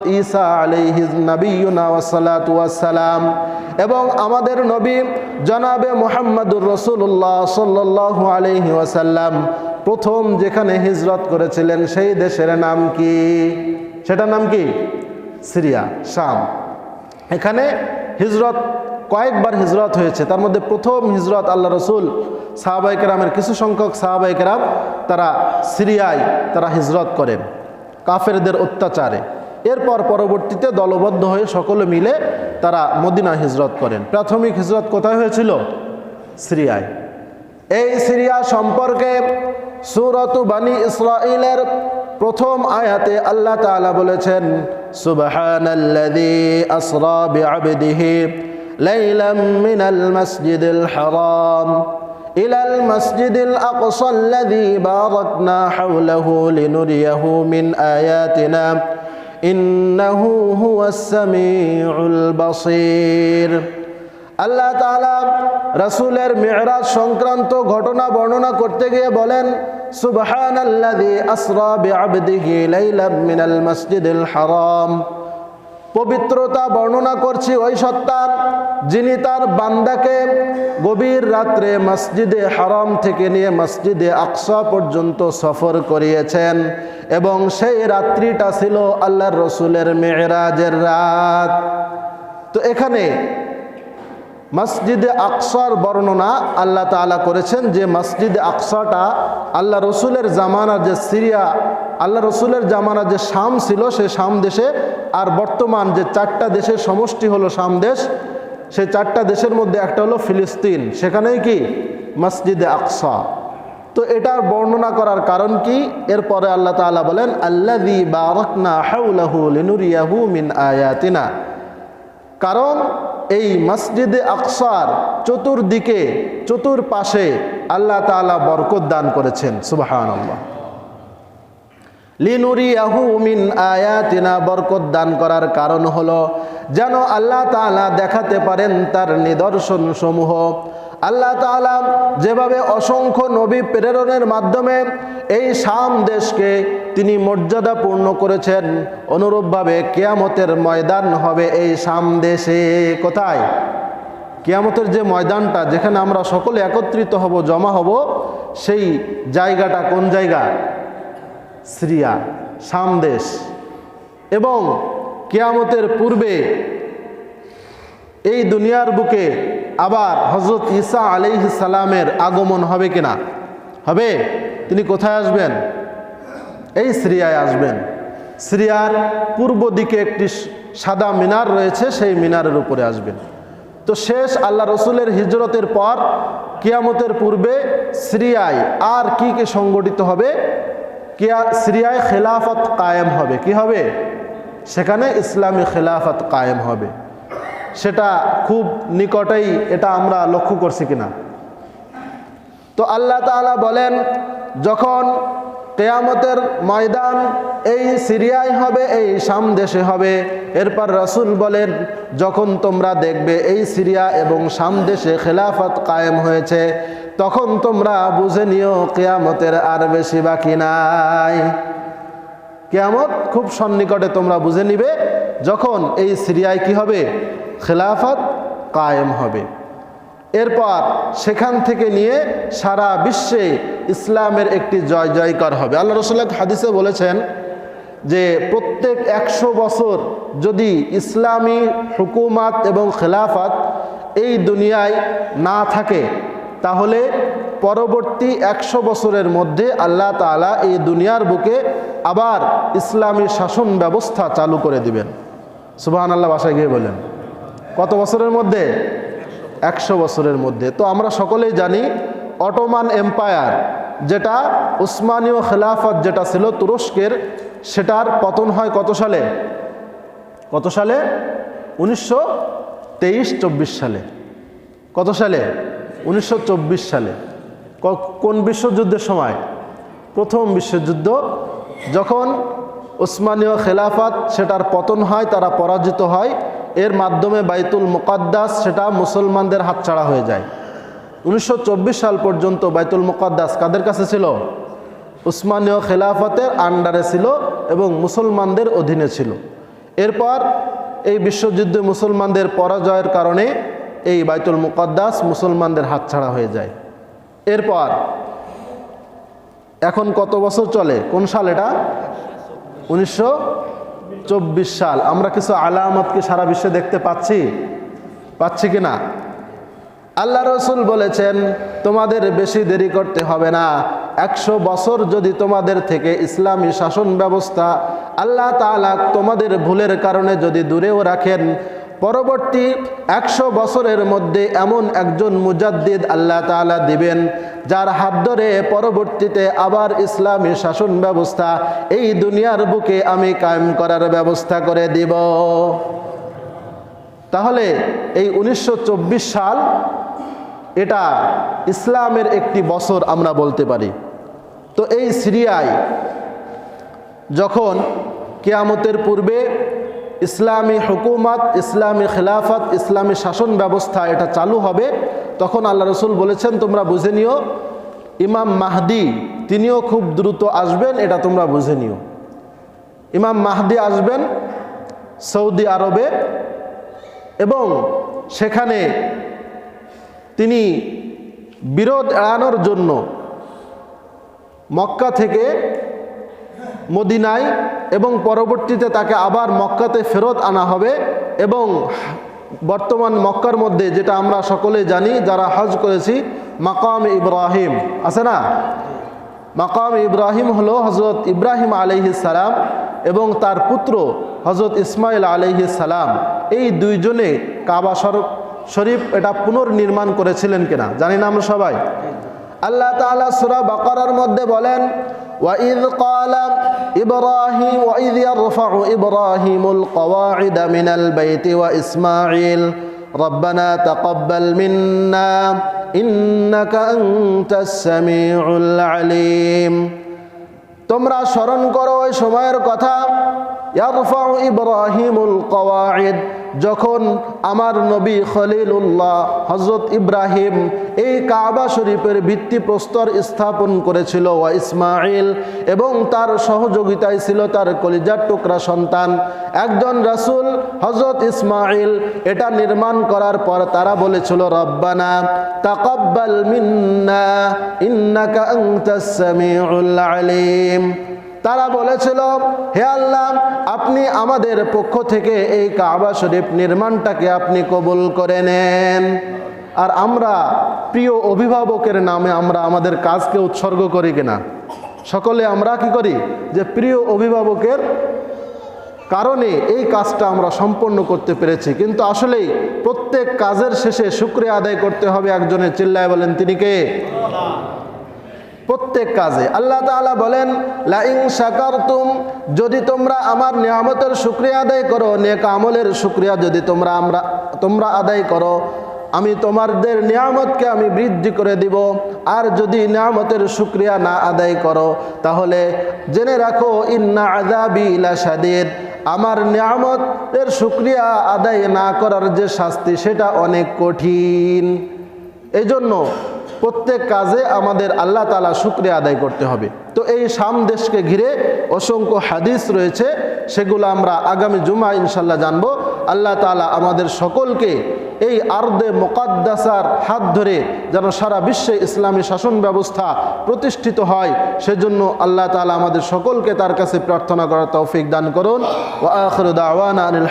ঈসা আলাইহিজ নবীনা এবং আমাদের নবী জনাবে মোহাম্মদুর রসুল্লাহ সাল্লাল্লাহু আলাইহি ওয়াসাল্লাম প্রথম যেখানে হিজরত করেছিলেন সেই দেশের নাম কি? সেটার নাম কি? সিরিয়া, শাম। এখানে হিজরত, কয়েকবার হিজরত হয়েছে। তার মধ্যে প্রথম হিজরত আল্লাহ রসুল সাহাবাইকেরামের কিছু সংখ্যক সাহাবাইকেরাম তারা সিরিয়ায় তারা হিজরত করেন কাফেরদের অত্যাচারে। এরপর পরবর্তীতে দলবদ্ধ হয়ে সকলে মিলে তারা মদিনা হিজরত করেন প্রাথমিক হিজরত কোথায় হয়েছিল সিরিয়ায় এই সিরিয়া সম্পর্কে সুরত বানি ইসরাইলের প্রথম আয়াতে আল্লাহ তাআলা বলেছেন সুবহানাল্লাযী আসরা বিআবদিহি লাইলাম মিনাল মাসজিদিল হারাম إلى المسجد الأقصى الذي باركنا حوله لنريه من آياتنا ইন্নাহু হুয়াসসামিউল বাসীর। আল্লাহ তাআলা রসুলের মিরাজ সংক্রান্ত ঘটনা বর্ণনা করতে গিয়ে বলেন, সুবহানাল্লাযী আসরা বিআবদিহি লাইলাম মিনাল মাসজিদিল হারাম। পবিত্রতা বর্ণনা করছি ওই সত্তার, যিনি তার বান্দাকে গভীর রাত্রে মসজিদে হারাম থেকে নিয়ে মসজিদে আকসা পর্যন্ত সফর করিয়েছেন এবং সেই রাত্রিটা ছিল আল্লাহর রসুলের মেয়েরাজের রাত। তো এখানে মসজিদে আকসার বর্ণনা আল্লাহ তালা করেছেন যে মসজিদে আকসাটা আল্লাহ রসুলের জামানার যে সিরিয়া, আল্লাহ রসুলের জামানার যে শাম ছিল সে শাম দেশে, আর বর্তমান যে চারটা দেশের সমষ্টি হলো শাম দেশ সেই চারটা দেশের মধ্যে একটা হলো ফিলিস্তিন। সেখানেই কি? মসজিদে আকসা। তো এটার বর্ণনা করার কারণ কি? এরপরে আল্লাহ তাআলা বলেন লিনুরিয়াহু মিন আয়াতিনা। কারণ এই মসজিদে আকসার চতুর্দিকে, চতুর্পাশে আল্লাহ তালা বরকত দান করেছেন। সুবহানাল্লাহ। লিনুরিয়াহু মিন আয়াতিনা, বরকত দান করার কারণ হলো যেন আল্লাহ তালা দেখাতে পারেন তার নিদর্শন সমূহ আল্লাহ তাআলা যেভাবে অসংখ্য নবী প্রেরণের মাধ্যমে এই শাম দেশকে তিনি মর্যাদা পূর্ণ করেছেন, অনুরূপভাবে কেয়ামতের ময়দান হবে এই শাম দেশে। কোথায়? কেয়ামতের যে ময়দানটা, যেখানে আমরা সকলে একত্রিত হব, জমা হব, সেই জায়গাটা কোন জায়গা? সিরিয়া, শাম দেশ। এবং কেয়ামতের পূর্বে এই দুনিয়ার বুকে আবার হজরত ঈসা আলাইহ সালামের আগমন হবে কিনা? হবে? তিনি কোথায় আসবেন? এই সিরিয়ায় আসবেন। সিরিয়ার পূর্ব দিকে একটি সাদা মিনার রয়েছে, সেই মিনারের উপরে আসবেন। তো শেষ আল্লাহ রসুলের হিজরতের পর, কিয়ামতের পূর্বে সিরিয়ায় আর কি কি সংগঠিত হবে? কিয়া, সিরিয়ায় খেলাফত কায়েম হবে। কি হবে? সেখানে ইসলামী খেলাফত কায়েম হবে। সেটা খুব নিকটেই এটা আমরা লক্ষ্য করছি কিনা। তো আল্লাহ তাআলা বলেন, যখন কেয়ামতের ময়দান এই সিরিয়ায় হবে, এই শাম দেশে হবে, এরপর রাসূল বলেন, যখন তোমরা দেখবে এই সিরিয়া এবং শাম দেশে খেলাফত কায়েম হয়েছে, তখন তোমরা বুঝে নিও কেয়ামতের আর বেশি বাকি নাই। কেয়ামত খুব সন্নিকটে তোমরা বুঝে নিবে, যখন এই সিরিয়ায় কি হবে? খেলাফত কায়েম হবে। এরপর সেখান থেকে নিয়ে সারা বিশ্বে ইসলামের একটি জয় জয়কার হবে। আল্লাহ রসুল্লাহ হাদিসে বলেছেন যে, প্রত্যেক একশো বছর যদি ইসলামী হুকুমাত এবং খেলাফত এই দুনিয়ায় না থাকে, তাহলে পরবর্তী একশো বছরের মধ্যে আল্লাহ তালা এই দুনিয়ার বুকে আবার ইসলামী শাসন ব্যবস্থা চালু করে দিবেন। সুবাহান আল্লাহ বাসায় গিয়ে বলেন। কত বছরের মধ্যে? একশো বছরের মধ্যে। তো আমরা সকলেই জানি অটোমান এম্পায়ার, যেটা উসমানীয় খেলাফত যেটা ছিল তুরস্কের, সেটার পতন হয় কত সালে? কত সালে? উনিশশো তেইশ চব্বিশ সালে। কত সালে? উনিশশো চব্বিশ সালে। কোন বিশ্বযুদ্ধের সময়? প্রথম বিশ্বযুদ্ধ, যখন উসমানীয় খেলাফত সেটার পতন হয়, তারা পরাজিত হয় এর মাধ্যমে বাইতুল মুকাদ্দাস সেটা মুসলমানদের হাতছাড়া হয়ে যায়। উনিশশো চব্বিশ সাল পর্যন্ত বাইতুল মুকাদ্দাস কাদের কাছে ছিল? উসমানীয় খেলাফতের আন্ডারে ছিল এবং মুসলমানদের অধীনে ছিল। এরপর এই বিশ্বযুদ্ধে মুসলমানদের পরাজয়ের কারণে এই বাইতুল মুকদ্দাস মুসলমানদের হাতছাড়া হয়ে যায়। এরপর, এখন কত বছর চলে? কোন সাল এটা? উনিশশো চব্বিশ সাল। আমরা কিছু আলামতকে সারা বিশ্বে দেখতে পাচ্ছি। পাচ্ছি কি না? আল্লাহ রসুল বলেছেন, তোমাদের বেশি দেরি করতে হবে না। একশো বছর যদি তোমাদের থেকে ইসলামী শাসন ব্যবস্থা আল্লাহ তালা তোমাদের ভুলের কারণে যদি দূরেও রাখেন পরবর্তী একশো বছরের মধ্যে এমন একজন মুজাদ্দিদ আল্লাহ তাআলা দিবেন, যার হাত ধরে পরবর্তীতে আবার ইসলামী শাসন ব্যবস্থা এই দুনিয়ার বুকে আমি কায়েম করার ব্যবস্থা করে দিব। তাহলে এই উনিশশো চব্বিশ সাল, এটা ইসলামের একটি বছর আমরা বলতে পারি। তো এই সিরিয়ায় যখন কেয়ামতের পূর্বে ইসলামী হুকুমত, ইসলামী খেলাফত, ইসলামী শাসন ব্যবস্থা এটা চালু হবে। তখন আল্লাহ রসুল বলেছেন, তোমরা বুঝে নিও, ইমাম মাহদি তিনিও খুব দ্রুত আসবেন, এটা তোমরা বুঝে নিও। ইমাম মাহদি আসবেন সৌদি আরবে এবং সেখানে তিনি বিরোধ এড়ানোর জন্য মক্কা থেকে মদিনায় এবং পরবর্তীতে তাকে আবার মক্কাতে ফেরত আনা হবে এবং বর্তমান মক্কার মধ্যে যেটা আমরা সকলে জানি, যারা হজ করেছি, মাকাম ইব্রাহিম। আছে না? মাকাম ইব্রাহিম হলো হজরত ইব্রাহিম আলহি সালাম এবং তার পুত্র হজরত ইসমাইল আলহি সালাম। এই দুইজনে কাবা শরফ এটা পুনর্নির্মাণ করেছিলেন কিনা? জানি না আমরা সবাই। আল্লাহ তাআলা সূরা বাকারার মধ্যে বলেন وَإِذْ قَالَ إِبْرَاهِيمُ وَإِذْ يَرْفَعُ إِبْرَاهِيمُ الْقَوَاعِدَ مِنَ الْبَيْتِ وَإِسْمَاعِيلُ رَبَّنَا تَقَبَّلْ مِنَّا إِنَّكَ أَنْتَ السَّمِيعُ الْعَلِيمُ তোমরা স্মরণ করো ওই সময়ের কথা ইয়ারফাউ ইব্রাহিমুল কওয়াইদ যখন আমার নবী খলিলুল্লাহ হজরত ইব্রাহিম এই কাবা শরীফের ভিত্তিপ্রস্তর স্থাপন করেছিল, ওয়া ইসমাইল এবং তার সহযোগিতায় ছিল তার কলিজার টুকরা সন্তান। একজন রাসূল হজরত ইসমাইল এটা নির্মাণ করার পর তারা বলেছিল, রব্বানা তাকাব্বাল মিন্না, ইন্নাকা আনতাস সামিউল আলিম। তারা বলেছিল, হে আল্লাহ, আপনি আমাদের পক্ষ থেকে এই কাবা শরীফ নির্মাণটাকে আপনি কবুল করে নেন। আর আমরা প্রিয় অভিভাবকের নামে আমরা আমাদের কাজকে উৎসর্গ করি কিনা? সকলে আমরা কি করি? যে প্রিয় অভিভাবকের কারণে এই কাজটা আমরা সম্পন্ন করতে পেরেছি। কিন্তু আসলেই প্রত্যেক কাজের শেষে শুক্রিয়া আদায় করতে হবে একজনের চিল্লায় বলেন, তিনি কে? প্রত্যেক কাজে। আল্লাহ তাআলা বলেন লাইং শাকারতুম যদি তোমরা আমার নিয়ামতের শুক্রিয়া আদায় করো, নেক আমলের শুক্রিয়া যদি তোমরা আমরা, তোমরা আদায় করো, আমি তোমাদের নিয়ামতকে আমি বৃদ্ধি করে দিব। আর যদি নিয়ামতের শুক্রিয়া না আদায় করো, তাহলে জেনে রাখো, ইন্না আদাবি শাদীদ আমার নিয়ামতের শুক্রিয়া আদায় না করার যে শাস্তি, সেটা অনেক কঠিন। এই জন্য প্রত্যেক কাজে আমাদের আল্লাহ তালা শুক্রিয়া আদায় করতে হবে। তো এই শাম দেশকে ঘিরে অসংখ্য হাদিস রয়েছে, সেগুলো আমরা আগামী জুমা ইনশাল্লাহ জানব। আল্লাহ তালা আমাদের সকলকে এই আর্দে মোকাদ্দাসার হাত ধরে যেন সারা বিশ্বে ইসলামী শাসন ব্যবস্থা প্রতিষ্ঠিত হয়, সেজন্য আল্লাহ তালা আমাদের সকলকে তার কাছে প্রার্থনা করার তৌফিক দান করুন। ও আখর দাওয়ানা আনিল